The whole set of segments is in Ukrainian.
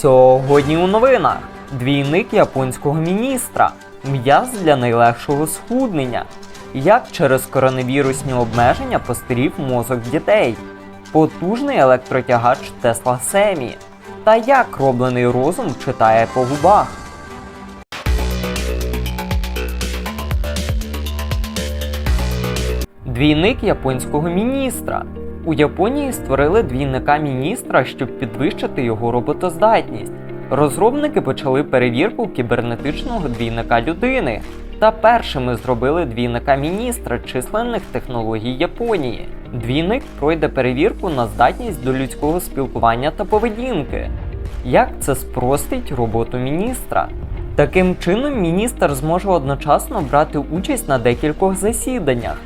Сьогодні у новинах. Двійник японського міністра, м'яз для найлегшого схуднення, як через коронавірусні обмеження постарів мозок дітей, потужний електротягач Тесла Семі. Та як роблений розум читає по губах. Двійник японського міністра. У Японії створили двійника міністра, щоб підвищити його роботоздатність. Розробники почали перевірку кібернетичного двійника людини та першими зробили двійника міністра численних технологій Японії. Двійник пройде перевірку на здатність до людського спілкування та поведінки. Як це спростить роботу міністра? Таким чином, міністр зможе одночасно брати участь на декількох засіданнях.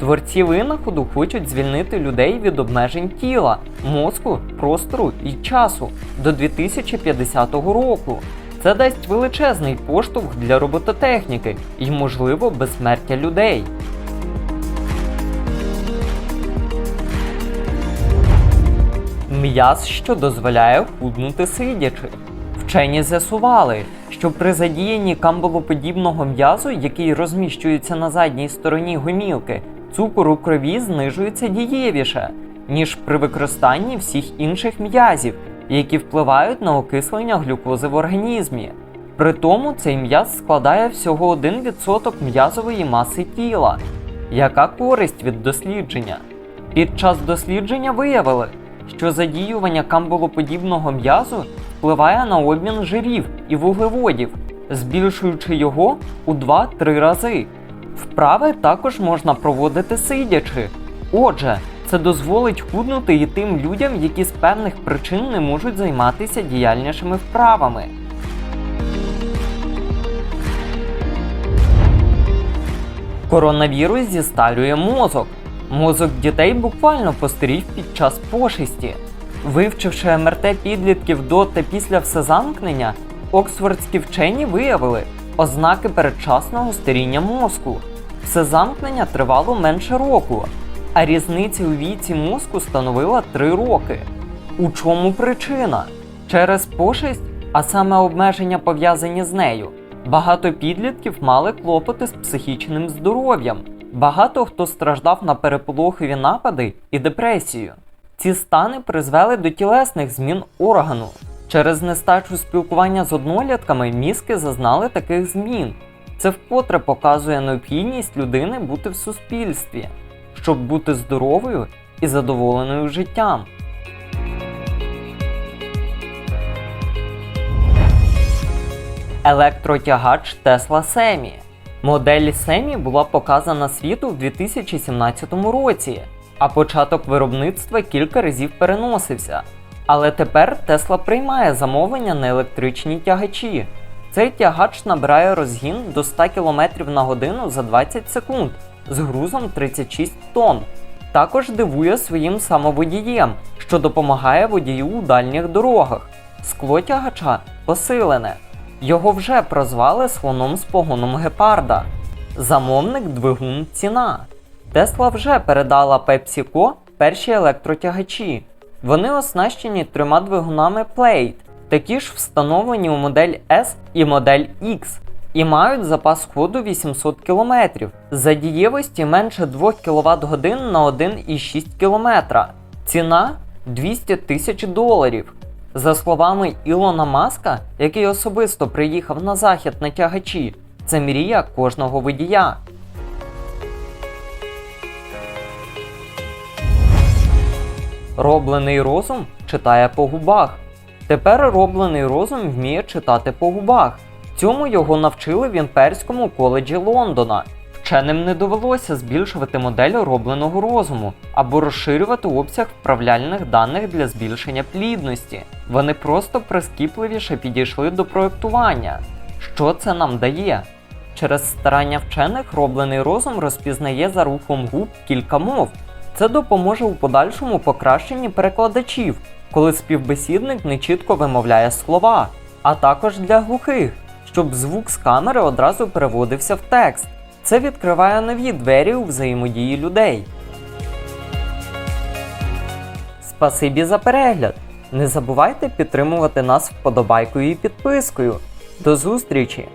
Творці винаходу хочуть звільнити людей від обмежень тіла, мозку, простору і часу до 2050 року. Це дасть величезний поштовх для робототехніки і, можливо, безсмертя людей. М'яз, що дозволяє худнути сидячи. Вчені з'ясували, що при задіянні камбалоподібного м'язу, який розміщується на задній стороні гомілки, цукор у крові знижується дієвіше, ніж при використанні всіх інших м'язів, які впливають на окислення глюкози в організмі. При тому цей м'яз складає всього 1% м'язової маси тіла. Яка користь від дослідження? Під час дослідження виявили, що задіювання камбалоподібного м'язу впливає на обмін жирів і вуглеводів, збільшуючи його у 2-3 рази. Вправи також можна проводити сидячи. Отже, це дозволить худнути і тим людям, які з певних причин не можуть займатися діяльнішими вправами. Коронавірус зістарює мозок. Мозок дітей буквально постарів під час пошесті. Вивчивши МРТ підлітків до та після всезамкнення, оксфордські вчені виявили ознаки передчасного старіння мозку. Всезамкнення тривало менше року, а різниця у віці мозку становила 3 роки. У чому причина? Через пошесть, а саме обмеження пов'язані з нею. Багато підлітків мали клопоти з психічним здоров'ям. Багато хто страждав на переполохові напади і депресію. Ці стани призвели до тілесних змін органу. Через нестачу спілкування з однолітками мізки зазнали таких змін. Це вкотре показує необхідність людини бути в суспільстві, щоб бути здоровою і задоволеною життям. Електротягач Tesla Semi. Модель Semi була показана світу в 2017 році, а початок виробництва кілька разів переносився. Але тепер Tesla приймає замовлення на електричні тягачі. Цей тягач набирає розгін до 100 км на годину за 20 секунд з грузом 36 тонн. Також дивує своїм самоводієм, що допомагає водію у дальніх дорогах. Скло тягача посилене. Його вже прозвали слоном з погоном гепарда. Замовник двигун ціна. Тесла вже передала PepsiCo перші електротягачі. Вони оснащені трьома двигунами Plate, такі ж встановлені у модель S і модель X, і мають запас ходу 800 км за дієвості менше 2 кВт годин на 1,6 км. Ціна 200 тисяч доларів. За словами Ілона Маска, який особисто приїхав на захід на тягачі, це мрія кожного водія. Роблений розум читає по губах. Тепер роблений розум вміє читати по губах. Цьому його навчили в імперському коледжі Лондона. Вченим не довелося збільшувати модель робленого розуму або розширювати обсяг вправляльних даних для збільшення плідності. Вони просто прискіпливіше підійшли до проєктування. Що це нам дає? Через старання вчених роблений розум розпізнає за рухом губ кілька мов. Це допоможе у подальшому покращенні перекладачів, коли співбесідник нечітко вимовляє слова, а також для глухих, щоб звук з камери одразу переводився в текст. Це відкриває нові двері у взаємодії людей. Спасибі за перегляд! Не забувайте підтримувати нас вподобайкою і підпискою. До зустрічі!